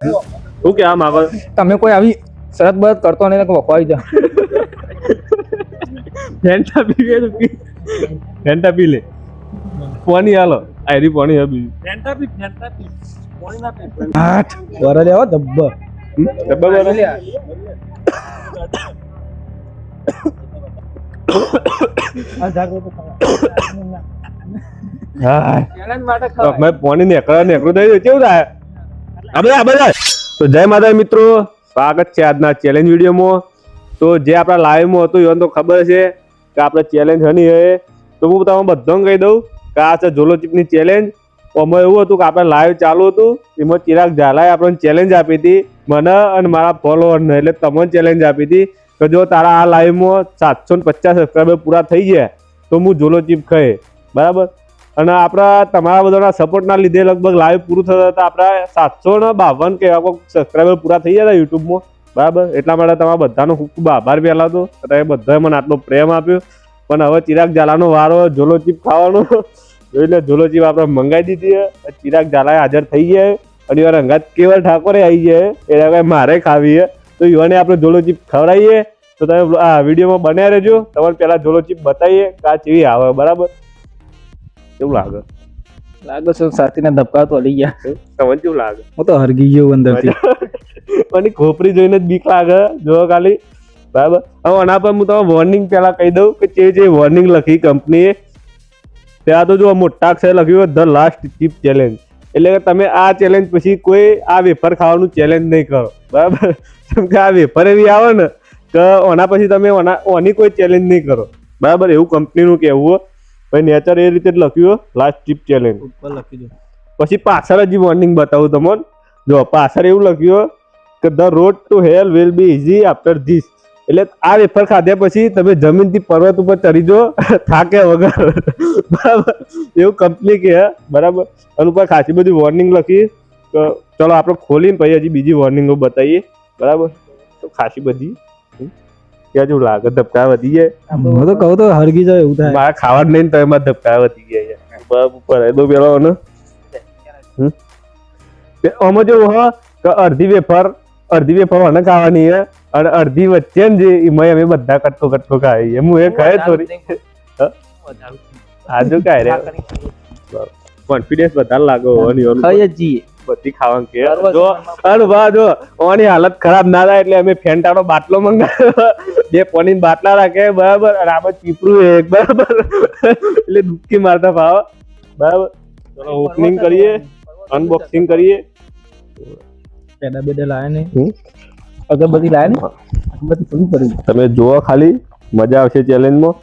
શું આ માંગો તમે કોઈ આવી શરત બરત કરતો નહીં કે વખવાઈ જા ફેન્ટા પી લે ફેન્ટા પી લે. પાણી હાલો. આયરી પાણી હે બીજું. આઠ વરા લેવા ધબ્બા ધબ્બા વરા લે આ જાગો તો હા. મેં પાણી નેકળા નેકળું થઈ ગયું કેવું થાય? આ બધા બધા. તો જય માતા મિત્રો, સ્વાગત છે આજના ચેલેન્જ વિડીયોમાં. તો જે આપણા લાઈવમાં હતું એવું તો ખબર છે કે આપણે ચેલેન્જ હની હે. તો હું તમને બધાને કહી દઉં કે આ છે ઝોલો ચીપની ચેલેન્જ અમે એવું હતું કે આપણે લાઈવ ચાલુ હતું, એમાં ચિરાગ ઝાલાએ આપણને ચેલેન્જ આપી હતી, મને અને મારા ફોલોઅરને એટલે તમને ચેલેન્જ આપી હતી કે જો તારા આ લાઈવમાં સાતસો ને પચાસ સબસ્ક્રાઈબર પૂરા થઈ ગયા, તો હું ઝોલો ચીપ ખાઈ બરાબર? અને આપણા તમારા બધાના સપોર્ટના લીધે લગભગ લાઈવ પૂરું થતા હતા. આપણા સાતસો ને બાવન કે એવા સબસ્ક્રાઈબર પૂરા થઈ ગયા યુટ્યુબમાં. બરાબર? એટલા માટે તમારા બધાનો ખૂબ ખૂબ આભાર પહેલા તો. તમે બધાએ મને આટલો પ્રેમ આપ્યો. પણ હવે ચિરાગ ઝાલાનો વારો, ઝોલો ચીપ ખાવાનો. એટલે ઝોલો ચીપ આપણે મંગાવી દીધી ચિરાગ ઝાલાએ હાજર થઈ ગયા અને વાર રંગાત કેવળ ઠાકોરે આવી જાય. એટલે હવે મારે ખાવી છે. તો યુવાને આપણે ઝોલો ચીપ ખવડાવીએ. તો તમે આ વિડીયોમાં બન્યા રહેજો. તમારે પહેલાં ઝોલો ચીપ બતાવીએ કાચ એવી આવે. બરાબર? કેવું લાગે? લાગે છે સાથીના ધબકા તો હલી ગયા તમને કેવું લાગે? હું તો હરગી ગયો અંદરથી. મને ખોપરી જોઈને જ બીક લાગે. જો ખાલી બરાબર? હવે આના પર હું તમને વોર્નિંગ પહેલા કહી દઉં કે જે જે વોર્નિંગ લખી કંપનીએ ત્યાં તો જો મોટા અક્ષરે લખ્યું ધ લાસ્ટ ચીપ ચેલેન્જ એટલે કે તમે આ ચેલેન્જ પછી કોઈ આ વેફર ખાવાનું ચેલેન્જ નહીં કરો. બરાબર? કેમ કે આ વેફર એવી આવે ને કે ઓના પછી તમે ઓના ઓની કોઈ ચેલેન્જ નહીં કરો. બરાબર? એવું કંપનીનું કહેવું હોય. ભાઈ નેચર એ રીતે જ લખ્યું લાસ્ટ ચીપ ચેલેન્જ ઉપર લખી દો. પછી પાછળ જ વોર્નિંગ બતાવું તમને. જો પાછળ એવું લખ્યું કે the road to hell will be easy after this એટલે આ વેફર ખાધ્યા પછી તમે જમીનથી પર્વત ઉપર ચડી જો થાકે વગર. બરાબર? એવું કંપની કે બરાબર? અને ઉપર ખાસી બધી વોર્નિંગ લખી. તો ચલો આપણે ખોલીને પછી હજી બીજી વોર્નિંગો બતાવીએ. બરાબર? તો ખાસી બધી હમ. ક્યાં લાગે ધબકા વધી જાય. હું તો કહું તો હરગી જાય એવું થાય. મારા ખાવા નહીં તો એમાં ધબકા વધી ગયા છે. બરાબર ઉપર એ તો પેલો ને. આમાં જો હા કે અડધી વેફર અડધી વેફર મને ખાવાની હે અને અડધી વચ્ચે ને જે એમાં અમે બધા કટકો કટકો ખાઈએ. હું એ ખાય થોડી. આજુ કાય રે કોન્ફિડન્સ વધારે લાગો ઓની ઓલું ખાઈ જ જઈએ. બધી ખાવાનું કે. જો અરે વાહ જો ઓની હાલત ખરાબ ના થાય એટલે અમે ફેંટાનો બાટલો મંગાવ્યો. બે પોની બાટલા રાખે બરાબર. અને આમાં ચીપરું એક બરાબર. એટલે ડૂબકી મારતા ભાવ. બરાબર. ચલો ઓપનિંગ કરીએ. અનબોક્સિંગ કરીએ. પેડા બેડા લાયા નહીં? અગરબત્તી લાયા નહીં અગરબત્તી પૂરી કરી તમે જુઓ ખાલી. મજા આવશે ચેલેન્જમાં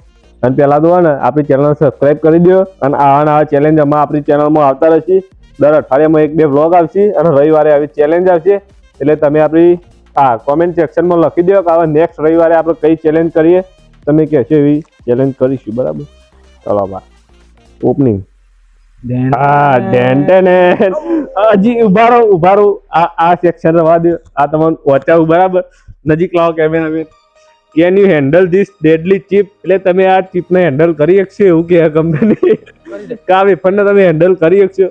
અને પહેલા તો ને આપણી ચેનલ સબસ્ક્રાઇબ કરી દો અને આવા નવા ચેલેન્જ અમે આપણી ચેનલમાં આવતા રહેશે. દર અઠવાડિયામાં એક બે વ્લોગ આવશે અને રવિવારે આવી ચેલેન્જ આવશે. એટલે તમે આપણી હા કોમેન્ટ સેક્શનમાં લખી દો કે હવે નેક્સ્ટ રવિવારે આપણે કઈ ચેલેન્જ કરીએ. તમે કહેશો એવી ચેલેન્જ કરીશું બરાબર? ચલો બા. ઓપનિંગ હા ડેન્ટેન હજી ઊભા રહો ઊભા રહો આ આ સેક્શન રવા દો આ તમારું વચાવું બરાબર? નજીક લાવો camera can you handle this deadly chip એટલે તમે આ ચીપને હેન્ડલ કરી શકશો એવું કે કંપની કા વેફરને તમે હેન્ડલ કરી શકશો.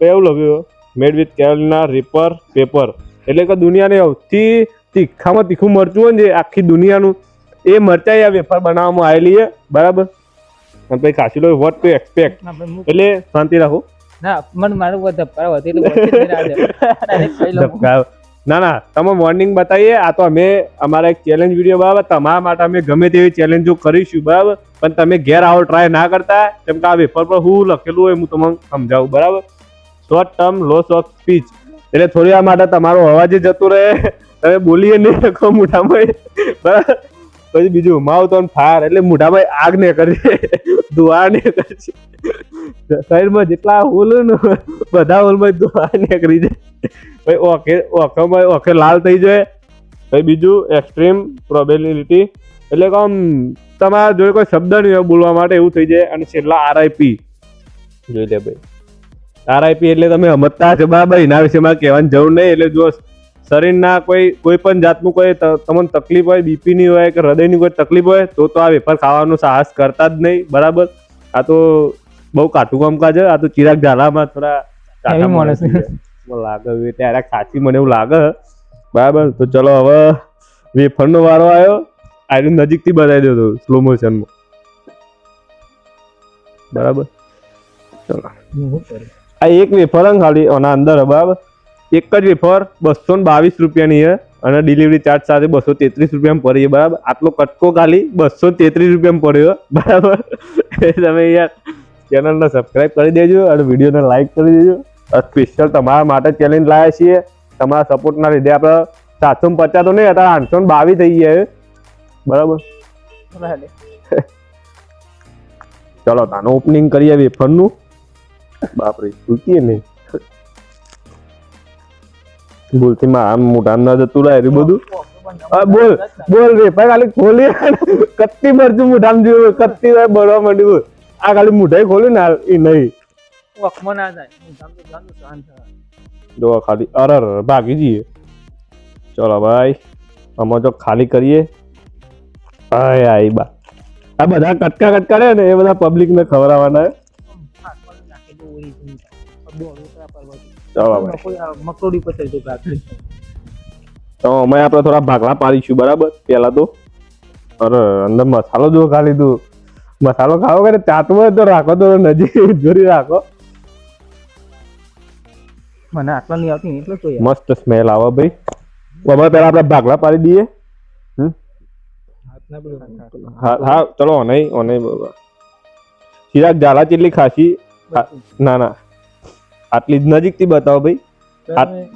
તો એવું લખ્યું મેડ વિથ કેરલના રીપર પેપર એટલે કે દુનિયાને સૌથી તીખામાં તીખું મરચું હોય ને જે આખી દુનિયાનું એ મરચાઈ આ વેફર બનાવવામાં આવેલી છે. બરાબર? અને પછી કાશી લો વોટ ટુ એક્સપેક્ટ એટલે શાંતિ રાખો. ના મને મારું કોઈ ધબકા વધી એટલે ના ના, તમે વોર્નિંગ બતાવીએ. આ તો અમે, અમારા એક ચેલેન્જ વીડિયો બરાબર? તમારા માટે અમે ગમે તેવી ચેલેન્જો કરીશું, બરાબર? પણ તમે ઘેર આવો ટ્રાય ના કરતા. કેમ કે આ વેફર પર શું લખેલું હોય, હું તમને સમજાવું, બરાબર? Short term loss of speech એટલે થોડી વાર માટે તમારો અવાજ જતો રહે. તમે બોલીએ નહીં શકો મોઢામાં. બરાબર? પછી બીજું માઉથ ઓન ફાયર એટલે મોઢામાં આગ ને કરશે ધુઆ ને કરશે શરીરમાં જેટલા હોલ ને, બધા હોલમાં ધુઆ કરી જાય ભાઈ ઓકે ઓખેમાં ઓકે લાલ થઈ જાય. ભાઈ બીજું એક્સ્ટ્રીમ પ્રોબેબિલિટી એટલે કે આમ તમારા જોડે કોઈ શબ્દ નહીં હોય બોલવા માટે એવું થઈ જાય. અને છેલ્લા આરઆઈપી જોઈ લે ભાઈ. આરઆઈપી એટલે તમે સમજતા છો બરાબર એના વિશે મારે કહેવાની જરૂર નહીં. એટલે જો શરીરના કોઈ કોઈ પણ જાતનું કોઈ તમને તકલીફ હોય બીપીની હોય કે હૃદયની કોઈ તકલીફ હોય તો તો આ વેફર ખાવાનું સાહસ કરતા જ નહીં. બરાબર? આ તો બહુ કાઠું કામકાજ છે. આ તો ચિરાગ ઝાલામાં થોડા એવી માણસ. લાગે? ત્યારે સાચી મને એવું લાગે. બરાબર? તો ચલો હવે વેફરનો વારો આવ્યો. આયરન નજીકથી બતાવી દેતો સ્લો મોશનમાં બરાબર? ચલો. આ એક વેફર ખાલી આના અંદર, બરાબર? એક જ વેફર, બસો ને બાવીસ રૂપિયાની છે અને ડિલિવરી ચાર્જ સાથે બસો તેત્રીસ રૂપિયામાં પડી બરાબર? આટલો કટકો ખાલી બસો તેત્રીસ રૂપિયામાં પડ્યો બરાબર? તમે યાર ચેનલને સબસ્ક્રાઈબ કરી દેજો અને વિડીયોને લાઈક કરી દેજો. સ્પેશિયલ તમારા માટે ચેલેન્જ લાવ્યા છીએ. તમારા સપોર્ટના લીધે આપણે સાતસો ને પચાસ તો નહીં અત્યારે આઠસો બાવીસ થઈ ગયા બરાબર? ચલો તાનું ઓપનિંગ કરીએ વેફરનું બાપરે ભૂલતી નહીં ભૂલથી માં આમ મોઢા ના જતું રહે એટલું બધું. બોલ બોલ ભાઈ ખાલી ખોલી. કત્તી મરજું મોઢામાં જેવું કત્તી બળવા માંડ્યું. આ ખાલી મોઢાઈ ખોલ્યું ને એ નહીં. વખમાં ના જાય મોઢામાં તો જાનું શાંત. જો ખાલી અરે અરે, ભાગી જઈએ. ચલો ભાઈ આમાં જો ખાલી કરીએ. આય આય બા. આ બધા કટકા કટકા રહે ને એ બધા પબ્લિક ને ખવડાવવાના તો મકરોડી કાકડી. તો અમે આપણે થોડા ભાગલા પાડીશું બરાબર? પેલા તો. અરે અંદર મસાલો જો ખાલી તું. મસાલો ખાવો કે ચાટવો તો રાખો તો નજીક જોરી રાખો. મને આટલા નહીં આવતી, એટલે તો મસ્ત સ્મેલ આવે ભાઈ. અમે પેલા આપણે ભાગલા પાડી દઈએ. હા ચલો, ઓનઈ ઓનઈ ચિરાગ ઝાલા ચેટલી ખાસી? ના ના. આટલી જ નજીકથી બતાવો ભાઈ.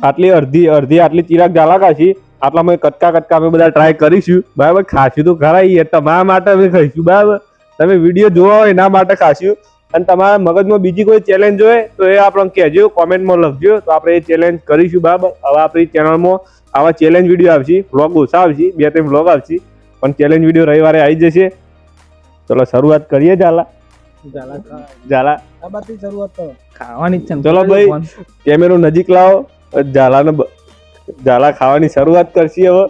આટલી અડધી અડધી આટલી ચિરાગ ઝાલા ખાસી. આટલામાં કટકા કટકા અમે બધા ટ્રાય કરીશું. બરાબર ખાસી તો ખરા તમારા માટે અમે ખાઈશું, બરાબર. તમે વીડિયો જોવા હોય એના માટે ખાશું. અને તમારા મગજમાં બીજી કોઈ ચેલેન્જ હોય તો એ આપણને કહેજો કોમેન્ટમાં લખજો. તો આપણે એ ચેલેન્જ કરીશું બરાબર? હવે આપણી ચેનલમાં આવા ચેલેન્જ વીડિયો આવશે વ્લોગ ઓછા આવશે બે ત્રણ વ્લોગ આવશે પણ ચેલેન્જ વીડિયો રવિવારે આવી જશે. ચલો શરૂઆત કરીએ ઝાલા. ઝાલા. શરૂઆત કરો. ખાવાની છે ચલો ભાઈ. કેમેરો નજીક લાવો. ઝાલાને ઝાલા ખાવાની શરૂઆત કરશી હવે.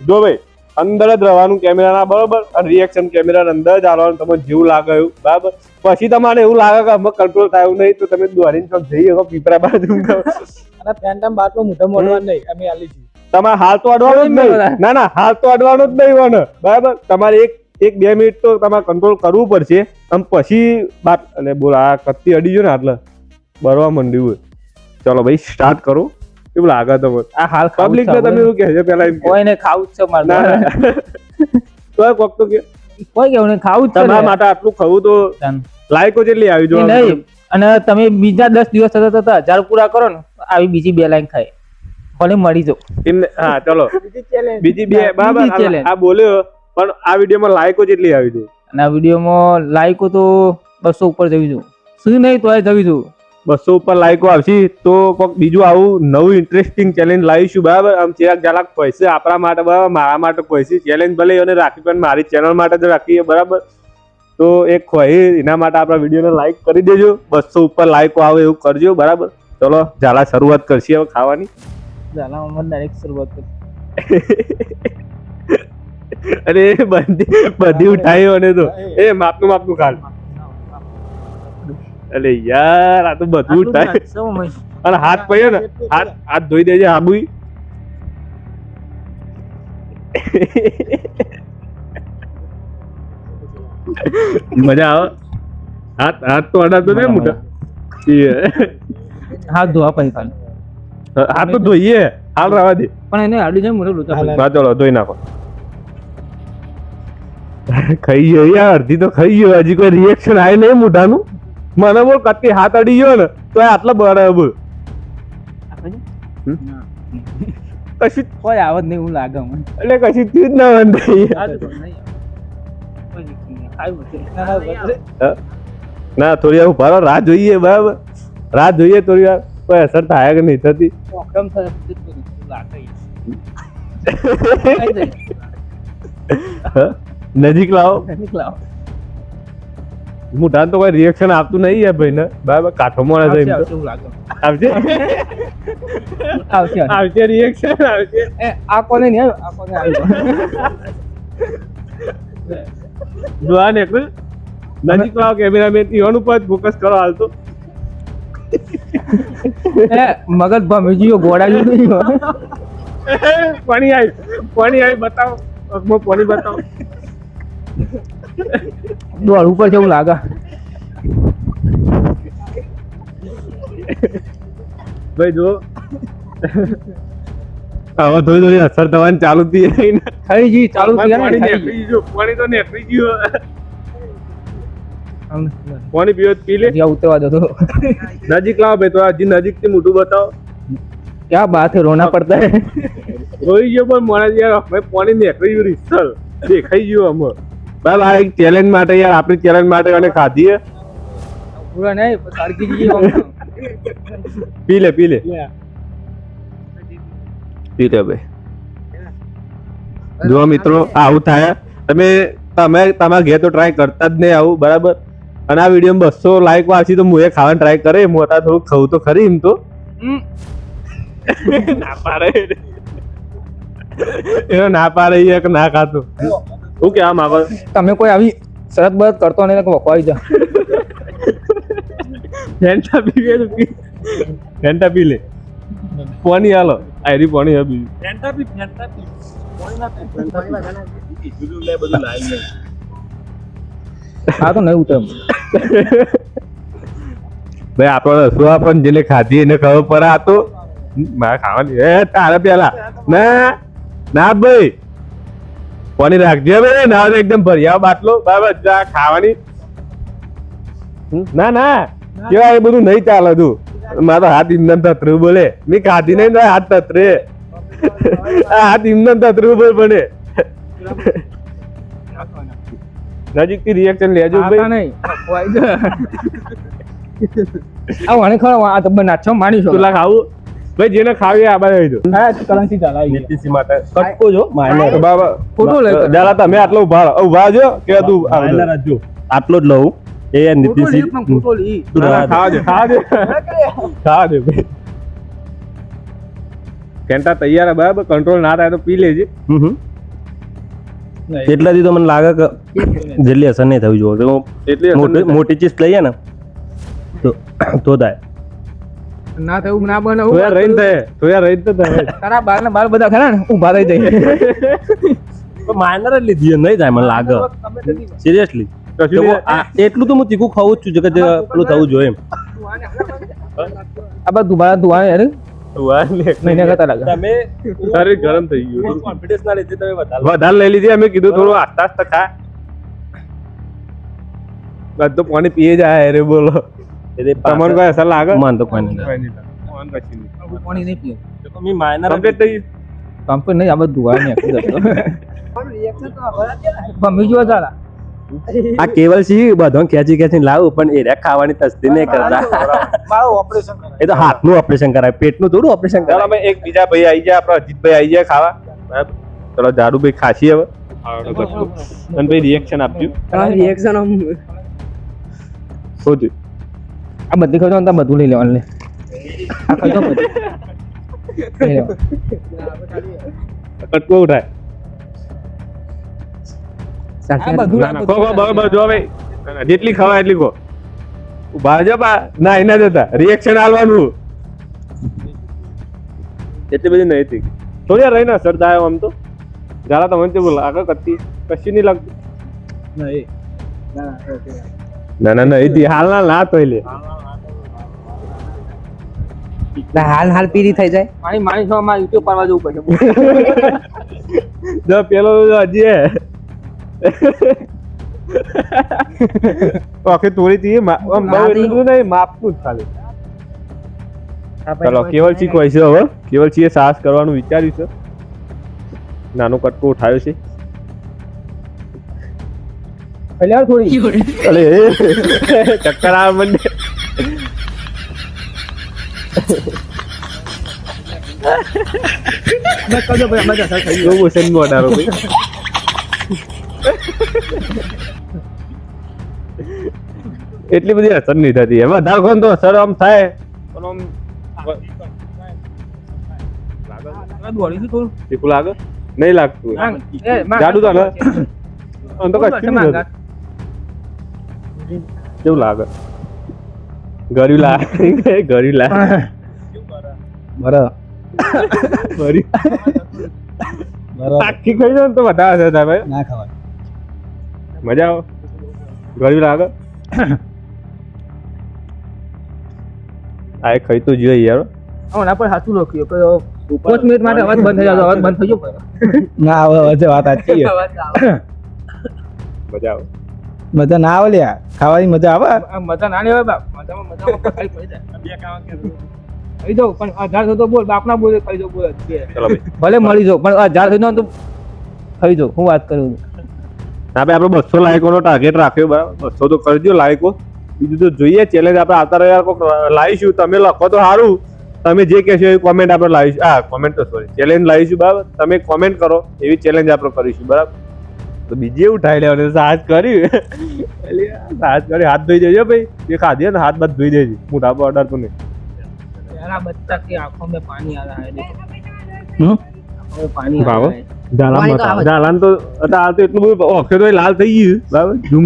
જો ભાઈ અંદર જ રહેવાનું કેમેરાના બરોબર? અને રિએક્શન કેમેરા અંદર જ આવવાનું તમને જેવું લાગે એવું બરાબર? પછી તમારે એવું લાગે કે અમે કંટ્રોલ થાય નહીં તો તમે દોરીને ચોક જઈ શકો પીપરા બાજુ. અને ફેન્ટમ બાટલો મોટો મોઢવા નહીં અમે આલી છીએ તમારે હાલ તો અડવાનું જ નહીં. ના ના હાલ તો અડવાનું જ નહીં વન બરાબર? તમારે એક એક બે મિનિટ તો તમારે કંટ્રોલ કરવું પડશે. આમ પછી બાત અને બોલ આ કત્તી અડી ગયો ને આટલે. બરવા માંડ્યું. ચલો ભાઈ સ્ટાર્ટ કરો. કેવું લાગે તો આ હાલ પબ્લિક તો ને છે તમે શું કહેજો પેલા કોઈને ખાવું જ છે મારે તો. કોક તો કે. કોઈ કેવું નહીં ખાવું જ છે તમારા માટે આટલું ખાવું તો લાયકો જેટલી આવી જો નહીં. અને તમે બીજા દસ દિવસ થતા થતા હજાર પૂરા કરો ને આવી બીજી બે લાઈન ખાય. ભલે મળી જો હા ચલો. બીજી બે બરાબર. આ બોલ્યો પણ આ વિડીયોમાં લાયકો જેટલી આવી જો અને આ વિડીયોમાં લાયકો તો બસો ઉપર જવી જો શું નહીં તો જવી દઉં બસો ઉપર લાઈકો આવશે તો કોક બીજું આવું નવું ઇન્ટરેસ્ટિંગ ચેલેન્જ લાવીશું બરાબર? આમ ચિરાગ જરાક પૈસે આપણા માટે બરાબર? મારા માટે પૈસે ચેલેન્જ ભલે એને રાખી પણ મારી ચેનલ માટે જ રાખીએ બરાબર? તો એક ખોઈ એના માટે આપણા વિડીયોને લાઈક કરી દેજો બસો ઉપર લાઈકો આવે એવું કરજો બરાબર? ચલો ઝાલા શરૂઆત કરશે હવે ખાવાની. ઝાલામાં ડાયરેક્ટ શરૂઆત કરી. અરે બધી બધી ઉઠાયો અને તો. એ માપનું માપનું ખાલ. અરે યાર આ તો બધું થાય. અને હાથ પડ્યો ને હાથ હાથ ધોઈ દેજે હાબુઈ મજા આવે? હાથ હાથ તો અડાતો નહીં મોટા. હાથ ધોવા પછી ખાલી. હાથ તો ધોઈએ હાલ રહેવા દે. પણ એને આડી જાય મોટો હા ચલો ધોઈ નાખો. ખાઈ ગયો યાર અડધી તો ખાઈ ગયો. હજી કોઈ રિએક્શન આવે નહીં મોઢાનું? મને બોલ કટકી હાથ અડી ગયો ને તો આટલો બરાબર જો. ના. કશું કોઈ આવત નહીં હું લાગે મને એટલે કશી ના નહીં. ખાયું હશે. હા? ના થોડી વાર ઊભા રહો રાહ જોઈએ બરાબર રાહ જોઈએ થોડી વાર કોઈ અસર થાય કે નહીં થતી નજીક થાય જ. હા? નજીક લાવો મોઢા તો કોઈ રિએક્શન આપતું નહીં યાર ભાઈ ને બરાબર? કાઠો મોડે આવશે, આવશે આવશે? આવશે, રિએક્શન આવશે. એ, આ કોને નહીં? આ કોને આવ્યું? જોવા ને નજીક લાવો કેમેરામેન ઈવન ઉપર ફોકસ કરો હાલ તો. એ મગજ ભમી ગયો ગોળા જેવું ગયો. પાણી આવી પાણી આવી બતાવો. પાણી બતાવો. દોડ ઉપર કેવું લાગે. ભાઈ જો હવે થોડી થોડી અસર થવાની ચાલુ થઈ ગઈ ને. થઈ ગઈ ચાલુ થઈ થઈ ગયું પાણી તો નીકળી ગયું. પાણી પીવો પી લે. જ્યાં ઉતરવા દો તો. નજીક લાવો ભાઈ તો હજી નજીકથી મોટું બતાવો. ક્યાં બાત હે રોના પડતા હે. રોઈ ગયો પણ મને યાર ભાઈ પાણી નીકળી ગયું રિસલ દેખાઈ ગયું અમે ભાઈ આ એક ચેલેન્જ માટે યાર આપણી ચેલેન્જ માટે અને ખાધી હે પૂરા નહીં સરકી જઈએ પી લે પી લે. પી લે ભાઈ. જો મિત્રો આવું થાય. તમે તમે તમારા ઘેર તો ટ્રાય કરતા જ નહીં આવું બરાબર? અને આ વીડિયો બસો લાઈક વાંચી તો હું એ ખાવાની ટ્રાય કરે હું અત્યારે થોડું ખાવું તો ખરી એમ તો. હમ. ના પાડે. એનો ના પાડે એક ના ખાતો. શું કેવા માંગો તમે કોઈ આવી શરત બરત કરતો નહીં તો વખવાઈ જા ફેન્ટા પી લે ફેન્ટા પી લે. પાણી હાલો. આયરી પાણી હે બીજું. આ તો નહીં ઉતર ભાઈ આપણો રસવા પણ જેને ખાધી એને ખબર પર આ તો. મારે ખાવાની એ તારે પેલા. ના ના ભાઈ. પાણી રાખજે હવે ના એકદમ ભર્યા બાટલો. બરાબર જા ખાવાની. ના ના. કેવા એ બધું નહીં ચાલે તું. મારો હાથ ઇંધન તતરું બોલે. મેં ખાધી નહીં હાથ તતરે. આ હાથ ઇંધન તતરું બોલ બને નજીકથી રિએક્શન લેજો ભાઈ. નહીં. આ વાણે ખરો આ તો નાચો માણી છો. તુલા ખાવું ભાઈ જેને ખાવી એ આ બાજુ આવી જાઓ. હા કલંસી ચાલાવી નીતિશી માટે. કટકો જો માઇનર તો બાબા ખોટું લઈ કર. દાદા તમે આટલો ઊભા રહો. ઊભા જો કે તું આ બધું. માઇનર જો. આટલો જ લઉં. એ નીતિશી. તું ના, ના, રહેવા દે. ખાવા દે. ખાવા દે ખાવા દે ભાઈ. કેન્ટા તૈયાર હે બરાબર? કંટ્રોલ ના થાય તો પી લેજે. હમ હમ. એટલાથી તો મને લાગે કે જેટલી અસર નહીં થવી જોઈએ. તો એટલી અસર મોટી નહીં મોટી ચીજ લઈએ ને તો તો થાય. ના થયું ના બને. તો યાર રહીને થાય. તો યાર રહીને તો થાય. તારા બાર ને બાર બધા ખરા ને? ઊભા રહી જાય. તો માઇનર જ લીધી નહીં જાય મને લાગે. સિરિયસલી એટલું તો હું ચીકુ ખાવું જ છું કે જે પેલું થવું જોઈએ આ બધું ધુવા ધુવા યાર ગરમ થઈ ગયું. કોન્ફિડન્સ ના લીધે તમે વધારે વધારે લઈ લીધી અમે કીધું થોડું આસ્તા આસ્તા ખા. પાણી પીએ જાય રે બોલો. તમને કોઈ અસર લાગે? મન તો કોઈ નહીં કોઈ નહીં લાગે. મન કશું નહીં. પાણી નહીં પીવું તો મેં માઇનર Complete થઈ ગયું? નહીં આ બધું ગયો ચાલા કેવલ સી બધો ખેંચી ખેંચી લાવું પણ એ ખાવાની તસ્તી નહીં કરતા. એ તો હાથનું ઓપરેશન કરાય પેટનું થોડું ઓપરેશન ચાલો કરાય. અમે એક બીજા ભાઈ આવી જાય આપણા અજીતભાઈ આવી જાય ખાવા. ચલો દારૂ જાડુભાઈ ખાસી હવે. અને ભાઈ રિએક્શન આપજો. રિએક્શન શું થયું? આ બધી ખર્ચો બધું લઈ લેવાનું લે ખર્ચો બધું કટકો ઉઠાય જેટલી ખવાય એટલી ખો ઊભા ના એના જતા રિએક્શન આલવાનું એટલી બધી નહીં થઈ થોડી રહી ના અસર થાય આમ તો જરા તમે તે બોલા આગળ કતી કશી નહીં લાગતી ના ના ના થી હાલ ના ના તો લે હાલ હાલ પીરી થઈ જાય. પાણી માણી છો માં યુટ્યુબ પરવા જવું પડશે જો પેલો જો હજી હે. ઓકે થોડી તી આમ બહુ એટલું નહીં માપતું જ ખાલી. ચલો કેવલસિંહ કોઈ છે હવે? કેવલસિંહે સાહસ કરવાનું વિચાર્યું છે? નાનો કટકો ઉઠાવ્યો છે. એટલે થોડી. અલે ચક્કર આવે મને. કરજો ભાઈ અમે અસર થઈ સ્લો મોશનમાં અડારો ભાઈ એટલી બધી અસર નહીં થતી. એમાં કોણ તો અસર આમ થાય. પણ આમ તીખું લાગે? નહીં લાગતું. જાડુ તો આમ તો કશું નહીં કેવું લાગે? ગરીલા ગરીલા બરી. બરાબર. આખી ખાઈ જાવ તો વધારે છે તમે ના ખવાય. મજા આવો. ગરી લાગે આ એ ખાઈ તો જોઈએ યાર. હમણાં પણ સાચું લખ્યું કે પાંચ મિનિટ માટે અવાજ બંધ થઈ જાય અવાજ બંધ થઈ ગયો. ના હવે વાત સાચી મજા આવે. મજા ના આવે લ્યા ખાવાની મજા આવે? મજા ના લેવાય બાપ. મજામાં મજામાં ખાઈ પડી જાય. ખાઈ જાઉં પણ હજાર થતો બોલ બાપના બોલે ખાઈ દો બોલ જ. છે. ચલો ભાઈ. ભલે મળી જાઉં પણ હજાર થઈ તો ખાઈ જાઉં હું વાત કરું. છું. આપણે આપણે બસો લાયકોનો ટાર્ગેટ રાખ્યો બરાબર. બસો તો કરજો લાયકો. બીજું તો જોઈએ ચેલેન્જ આપણે આવતા રહ્યા કોઈક લાવીશું. તમે લખો તો સારું. તમે જે કહેશો એવી કોમેન્ટ આપણે લાવીશું. હા કોમેન્ટ તો સોરી ચેલેન્જ લાવીશું બરાબર. તમે કોમેન્ટ કરો એવી ચેલેન્જ આપણે કરીશું બરાબર. તો બીજી એવું લેવાનું સાહસ કર્યું એટલે સાહસ કર્યું હાથ ધોઈ દેજો ભાઈ. એ ખાધી ને હાથ બાદ ધોઈ દેજો. મોટા પર તું જરા બચ્ચા એટલું લાલ થઈ ગયું. બરાબર? ઝૂમ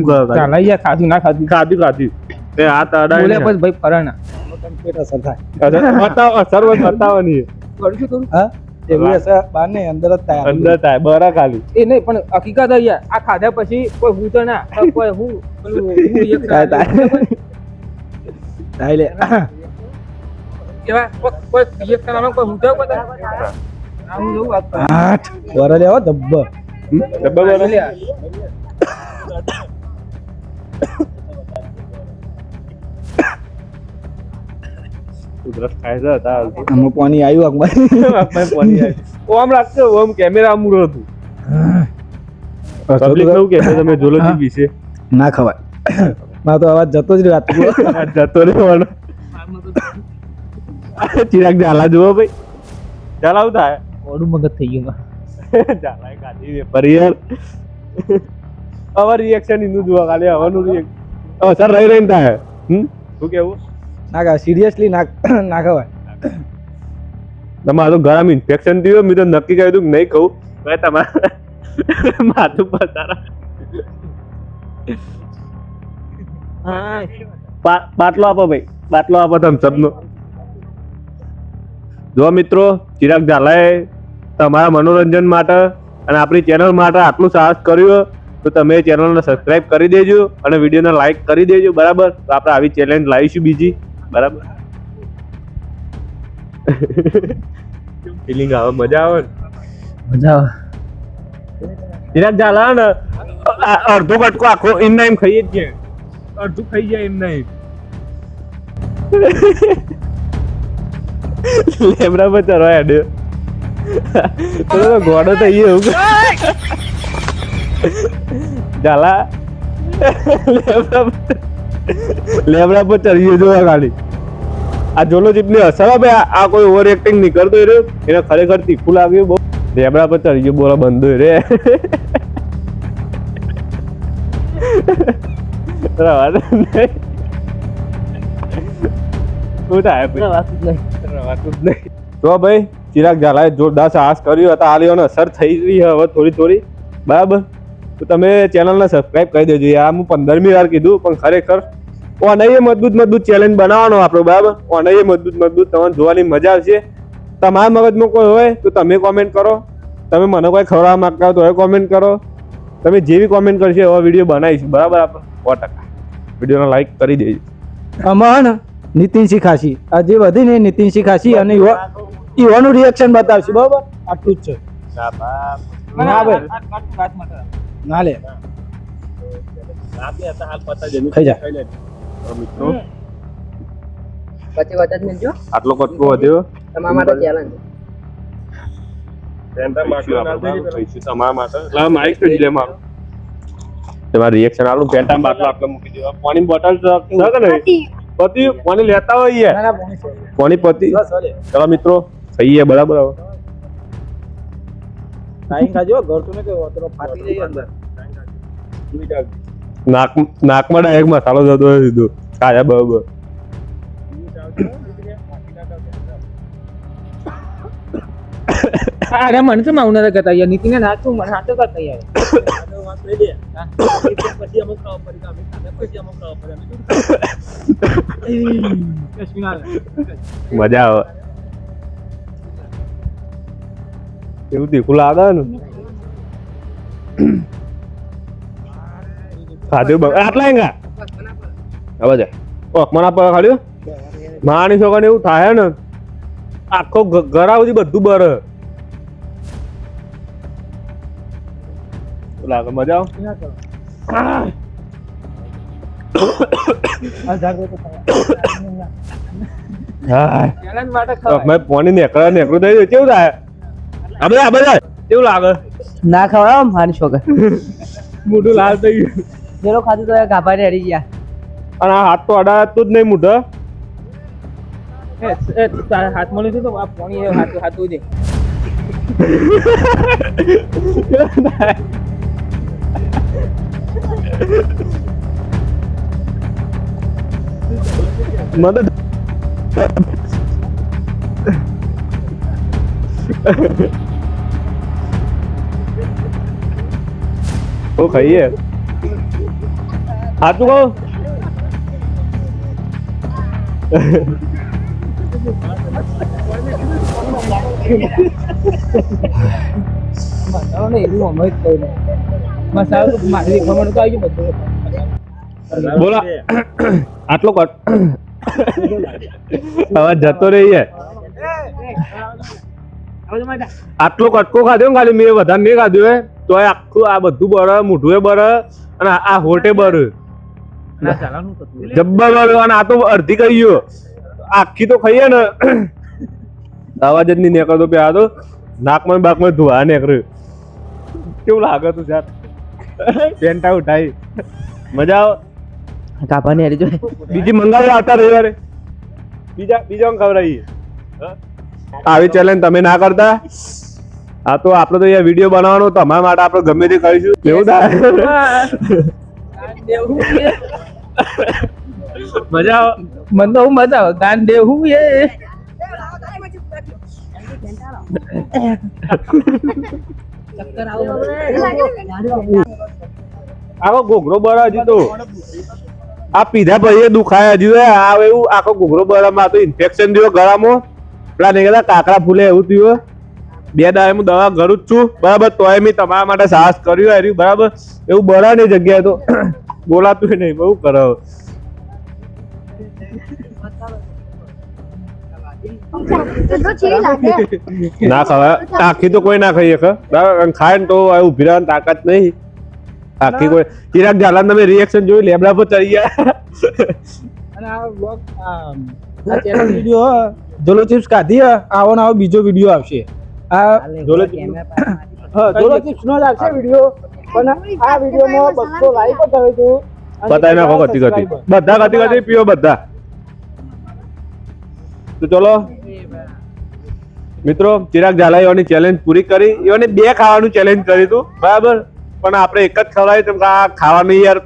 ખાધું ના ખાધું? ખાધું ખાધું. હાથ અડાય બોલે બતાવવાની. અંદર જ થાય. અંદર થાય બરા ખાલી. એ નહીં પણ હકીકત અહીંયા આ ખાધા પછી કોઈ હું તો ના કોઈ હું થાય લે. કેવા? કોઈ- injection કોઈ હું તો કોઈ આમ જેવું આઠ વર લેવો ધબ્બર. ડબ્બા બરા ઉધરસ થાય હતા આમાં પાણી આવ્યું આંખમાં. ઓમ લાગતો ઓમ કેમેરા આમ ઉડો હતું પબ્લિક કેવું કે તમે જોલોજી વિશે ના ખવાય. ના તો અવાજ જતો જ રહ્યો જતો રહેવાનો ચિરાગ ઝાલા જુઓ ભાઈ. ઝાલા આવું થાય. મોડું મગજ થઈ ગયું. ઝાલા યાર. હવે રિએક્શન ઇનું જોવા ખાલી હવાનું રિએક્શન સર રહી રહીને થાય. હમ? શું કેવું? ના ખવાય સિરિયસલી ના ના ખવાય તમારું ગરમ ઇન્ફેક્શન થયું મેં તો નક્કી કર્યું હતું નહીં કહું મેં તમારે માથું પસારા. બાટલો આપો ભાઈ બાટલો આપો તમે સબનો. જો મિત્રો ચિરાગ ઝાલાએ તમારા મનોરંજન માટે અને આપણી ચેનલ માટે આટલું સાહસ કર્યું તો તમે ચેનલને સબસ્ક્રાઇબ કરી દેજો અને વિડીયોને લાઈક કરી દેજો બરાબર? તો આપણે આવી ચેલેન્જ લાવીશું બીજી. બરાબર? ફિલિંગ આવે મજા આવે ને? મજા ચિરાગ ઝાલા ને. અડધો કટકો આખો એમના એમ ખાઈએ જ છે અડધું ખાઈ જાય એમના એમ. લેમડા પર ચરવા હેડ્યો તો ગોડો થઈ ગયો એવું. ઝાલા લેમડા પર લેમડા પર ચડી ગયો જોવા ખાલી આ જોલો જીપની અસર હે ભાઈ આ- આ કોઈ ઓવર એક્ટિંગ નહીં કરતો રહ્યો. એને ખરેખર તીખું લાગ્યું બહુ. લેબડા પર ચડી ગયો બોલો બંધો રે. નહીં. શું થાય રવાતું જ નહીં. તો ભાઈ ચિરાગ ઝાલાએ જોરદાર સાહસ કર્યું. હતા આલીઓને અસર થઈ રહી હવે થોડી થોડી. બરાબર? તો તમે ચેનલને સબસ્ક્રાઇબ કરી દેજો આ હું પંદરમી વાર કીધું પણ ખરેખર ઓનઈએ મજબૂત મજબૂત ચેલેન્જ બનાવવાનો આપણો બરાબર ઓનઈએ મજબૂત મજબૂત તમને જોવાની મજા આવશે તમારા મગજમાં કોઈ હોય તો તમે કોમેન્ટ કરો તમે મને કોઈ ખવડાવવા માગતા હોય તો એ કોમેન્ટ કરો તમે જેવી કોમેન્ટ કરશો એવા વીડિયો બનાવીશું બરાબર આપણે સો ટકા વિડીયોને લાઈક કરી દેજો અમાન હે ને નીતિન શીખાશી આ જે વધી ને એ નીતિન શીખાશી અને યુવાનું રિએક્શન બતાવશું બરાબર આટલું જ છે ના ભાઈ ના લે ખાઈ જા. મિત્રો પછી વચ્ચે જ. મિલજો આટલો કટકો વધ્યો. તમારા માટે ચેલેન્જ તમારા માટે. એટલે માઇક તો જ લે મારું. તમારું રિએક્શન આલું પેન્ટા બાટલો આપણે મૂકી દેવા. પાણી બોટલ છે કે પતિ. પાણી લેતા હોય પાણી પતિ. ચલો મિત્રો ખાઈએ બરાબર ટાઈમ ખાજો ઘર તું ને કે વતરો ફાટી જઈએ અંદર નાક નાકમાં ડાયરેક્ટ મસાલો જતો હોય સીધો કાયા બરાબર અરે મને તો માઉના કરતા યાર નીતિને નાચું મને હાથો કરતા યાર મજા આવે એવું તીખું લાગે ને. ખાધું બ- આટલા એંગા હવે જાય ઓકમાના આપવા ખાડ્યું માણી છોકરાને એવું થાય ને. આખો ઘર આવતી બધું બર. લાગે મજા આવે? પોણી નેકળા નેકળું થઈ ગયું કેવું થાય? આ બધા આ બધા કેવું લાગે? ના ખવડાવો મારી છોકર મોઢું લાલ થઈ ગયું. જેલો ખાધું તો ગાભા ને હરી ગયા. અને આ હાથ તો અડાતું જ નહીં મોઢા. હાથમાં લીધું તો આ પાણી હાથ હાથું છે મને તો આવી ગયું બધું બોલો. આટલો અવાજ જતો રહીએ. આટલો કટકો ખાધો ને ખાલી મેં વધારે નહીં ખાધું હે. તો આખું આ બધું બર મોઢું બર અને આ- હોટે ચાલવાનું જબ્બર બર અને આ તો અડધી કહી ગયો. આખી તો ખાઈએ ને. અવાજ જ નહીં નીકળતો પે આ તો નાકમાં બાકમાં ધોવા નીકળ્યું. કેવું લાગે તું જાત? પેન્ટા ઉઠાઈ. મજા આવે. કાપાની હારી જો બીજી મંગાવી આવતા રવિવારે. બીજા બીજા ખવડાવીએ. આવી ચેલેન્જ તમે ના કરતા? આ તો આપણે તો અહીંયા વીડિયો બનાવવાનો તમારા માટે આપણે ગમે તે કરીશું. એવું થાય? મજા આવે? મને તો હું મજા આવે. કાન દેવ હું એ. આખો ઘોઘરો બરા હજી તો. આ પીધા પછી દુખાય હજી. તો આ એવું આખો ઘોઘરો બરામાં તો ઇન્ફેક્શન થયો ગળામાં. પેલા નહીં કહેતા ફૂલે એવું થયું બે દાડે હું દવા કરું જ છું, બરાબર? તોય મેં તમારા માટે સાહસ કર્યું હાર્યું બરાબર? એવું બરા ની જગ્યાએ તો બોલાતું નહીં, બહુ કરો. ના ખવાય આખી તો કોઈ ના ખાઈ શકે બરાબર? ખાય ને તો ઊભી રહેવાની તાકાત નહીં. આખી કોઈ ચિરાગ ઝાલા તમે રિએક્શન જોયું, લેબડા પર ચડી ગયા. અને આ vlog, આ આ channel video હ, જોલો ચિપ્સ ખાધી આવો ને આવો બીજો વીડિયો આવશે. આ જોલો હા, જોલો ચિપ્સ નો જ આવશે વીડિયો પણ આ વિડીયોમાં લાઈકો બતાવી નાખો બધા પીઓ બધા. તો ચલો. મિત્રો ચિરાગ ઝાલાઈઓની ચેલેન્જ પૂરી કરી. એઓને બે ખાવાનું ચેલેન્જ કર્યું હતું બરાબર? પણ આપણે એક જ ખવડાવી તો આ ખાવાનું યાર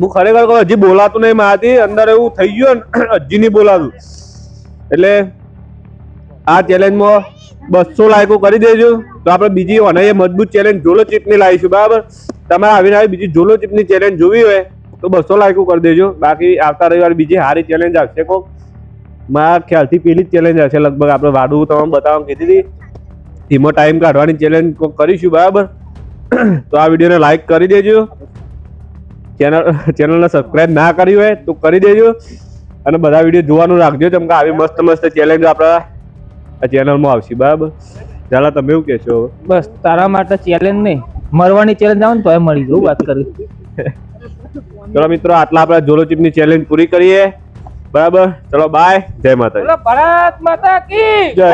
હું ખરેખર કહું હજી બોલાતું નહીં મારાથી. અંદર એવું થઈ ગયું ને હજી નહીં બોલાતું. એટલે આ ચેલેન્જમાં બસો લાયકો કરી દેજો. તો આપણે બીજી અને એ મજબૂત ચેલેન્જ જોલો ચીપની લાવીશું, બરાબર? તમારે આવીને આવી બીજી જોલો ચીપની ચેલેન્જ જોવી હોય, તો બસો લાયકો કરી દેજો. બાકી આવતા રવિવાર બીજી સારી ચેલેન્જ આવશે કોક. મારા ખ્યાલથી પેલી જ ચેલેન્જ હશે લગભગ આપણે વાડું તમને બતાવવાનું કીધી હતી. એમાં ટાઈમ કાઢવાની ચેલેન્જ કરીશું, બરાબર? તો આ વિડીયોને લાઈક કરી દેજો. ચેનલ ચેનલને સબસ્ક્રાઈબ ના કરી હોય તો કરી દેજો અને બધા વીડિયો જોવાનું રાખજો કેમ કે આવી મસ્ત મસ્ત ચેલેન્જ આપણા આ ચેનલમાં આવશે બરાબર? ચાલો તમે એવું કહેશો? બસ તારા માટે ચેલેન્જ નહીં. મરવાની ચેલેન્જ આવે ને તો એ મળી જવું વાત કરી. ચલો મિત્રો આટલા આપણે જોલો ચીપની ચેલેન્જ પૂરી કરીએ. બરાબર? ચલો બાય જય માતા ભારત માતા કી. જય.